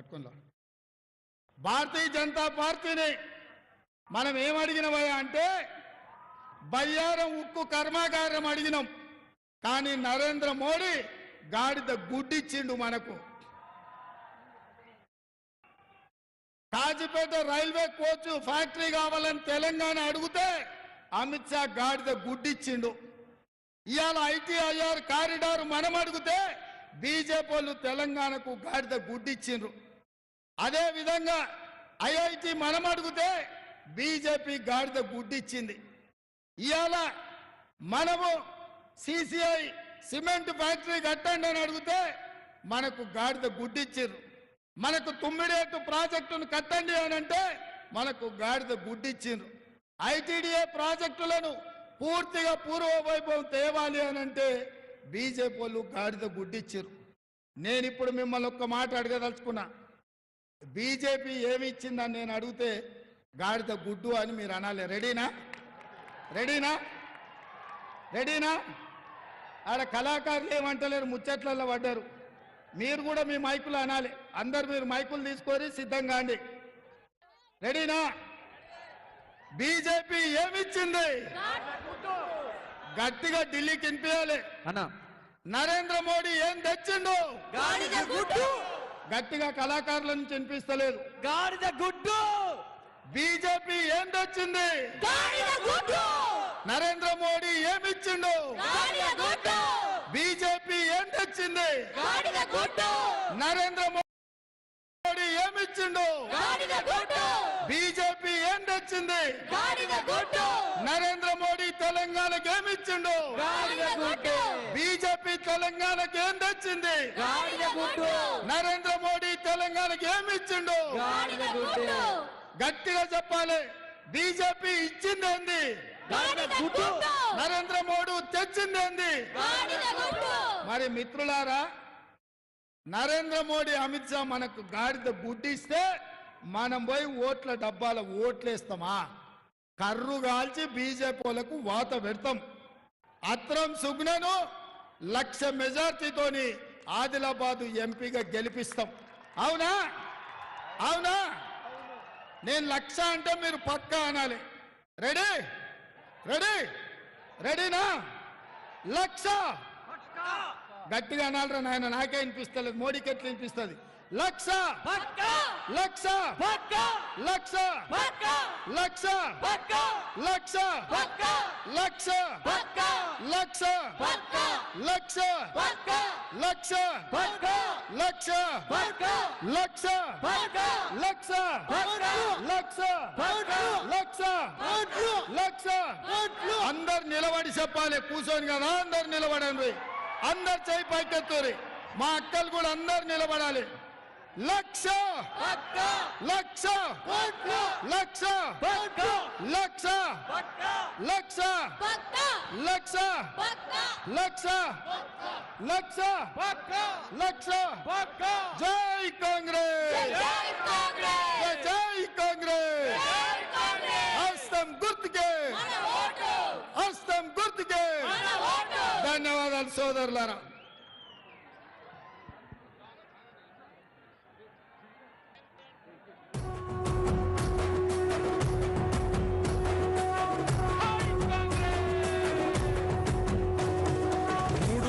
పట్టుకుందా. భారతీయ జనతా పార్టీని మనం ఏం అంటే బయ్యారం ఉక్కు కర్మాగారం అడిగినాం. కానీ నరేంద్ర మోడీ గాడిద గుడ్డిచ్చిండు మనకు. కాజీపేట రైల్వే కోచ్ ఫ్యాక్టరీ కావాలని తెలంగాణ అడిగితే అమిత్ షా గాడిద గుడ్డిచ్చిండు. ఇవాళ ఐటీఐఆర్ కారిడార్ మనం అడిగితే బీజేపీ తెలంగాణకు గాడిద గుడ్డిచ్చిండ్రు. అదే విధంగా ఐఐటి మనం అడిగితే బీజేపీ గాడిద గుడ్డిచ్చింది. ఇవాళ మనము సిసిఐ సిమెంట్ ఫ్యాక్టరీ కట్టండి అని అడిగితే మనకు గాడిద గుడ్డిచ్చారు మనకు తుమ్మిడేటు ప్రాజెక్టును కట్టండి అని అంటే మనకు గాడిద గుడ్డిచ్చిండ్రు ఐటీడీఏ ప్రాజెక్టులను పూర్తిగా పూర్వ వైభవం తేవాలి అని అంటే బీజేపీ వాళ్ళు గాడిద గుడ్డిచ్చారు నేను ఇప్పుడు మిమ్మల్ని ఒక్క మాట అడగదలుచుకున్నా. బీజేపీ ఏమి ఇచ్చిందని నేను అడిగితే గాడిద గుడ్డు అని మీరు అనాలి. రెడీనా? రెడీనా? రెడీనా? ఆడ కళాకారులు ఏమంటలేరు ముచ్చట్లలో పడ్డారు. మీరు కూడా మీ మైకులు అనాలి. అందరు మీరు మైకులు తీసుకొని సిద్ధంగా అండి. రెడీనా? బీజేపీ ఏమిచ్చింది? గట్టిగా ఢిల్లీకి వినిపించాలి. అన్న. నరేంద్ర మోడీ ఏం తెచ్చిండు? గాడిద గుడ్డు. గట్టిగా కళాకారుల నుంచి వినిపిస్తలేదు గాడిద గుడ్డు! బీజేపీ ఏం తెచ్చింది గాడిద గుడ్డు! నరేంద్ర మోడీ ఏమిచ్చిండు? బీజేపీ ఏం తెచ్చింది నరేంద్ర మోడీ ఏమిచ్చిండు? బీజేపీ ఏం తెచ్చింది నరేంద్ర మోడీ తెలంగాణకి ఏమిచ్చిండు? బీజేపీ తెలంగాణకి ఏం తెచ్చింది నరేంద్ర తెలంగాణకి ఏమిచ్చిండు గాడిద గుడ్డు. గట్టిగా చెప్పాలి. బీజేపీ ఇచ్చిందేంది? నరేంద్ర మోడీ తెచ్చిందేంది? మరి మిత్రులారా నరేంద్ర మోడీ అమిత్ షా మనకు గాడిద గుడ్డిస్తే మనం పోయి ఓట్ల డబ్బాల ఓట్లేస్తామా? కర్రు కాల్చి బీజేపీలకు వాత పెడతాం. అత్రం సుగ్నను లక్ష మెజార్టీతోని ఆదిలాబాదు ఎంపీగా గెలిపిస్తాం. అవునా? అవునా? నేను లక్ష అంటే మీరు పక్కా అనాలి. రెడీ? రెడీ? రెడీనా? లక్ష? గట్టిగా అనాలరా నాయన నాకే వినిపిస్తలేదు మోడీకి ఎట్లా వినిపిస్తుంది లక్ష పక్క లక్ష పక్క లక్ష పక్క లక్ష పక్క లక్ష పక్క లక్ష పక్క లక్ష పక్క లక్ష పక్క లక్ష పక్క లక్ష పక్క లక్ష పక్క లక్ష పక్క లక్ష పక్క లక్ష లక్ష అందరు నిలబడి చెప్పాలి కూర్చొని కదా అందరు నిలబడండి అందరు చేయి పైకెత్తురి మా అక్కలు కూడా అందరు నిలబడాలి లక్ష పక్క లక్ష పక్క లక్ష పక్క లక్ష పక్క లక్ష పక్క లక్ష పక్క లక్ష లక్ష పక్క లక్ష పక్క జై కాంగ్రెస్ జై కాంగ్రెస్ జై జై కాంగ్రెస్ జై కాంగ్రెస్ హస్తం గుర్తుకే మన ఓటు హస్తం గుర్తుకే మన ఓటు ధన్యవాదాలు సోదరులారా